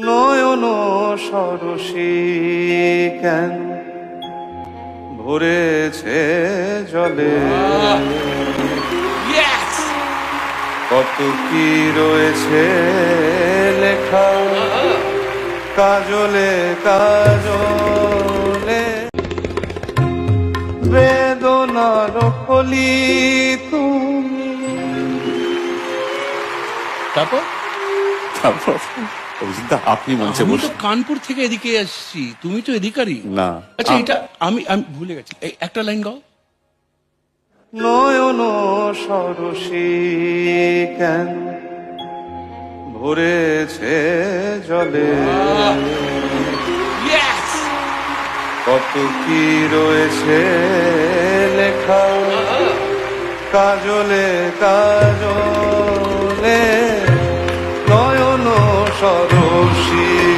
নয়ন সরসী কেন? ভরেছে জলে। কত কি রয়েছে লেখা? কাজলে কাজলে। বেদনার কলি তুমি। তারপর? তারপর? অভিজিৎদা আপনি মঞ্চে আমি তো বসে কানপুর থেকে এদিকে আসছি তুমি তো এদিকারই। না। আচ্ছা এটা আমি আমি ভুলে গেছি। এই একটা লাইন গাও। নয়ন সরসী কেন ভরেছে জলে! কত কি রয়েছে লেখা? কাজলে কাজলে সরসী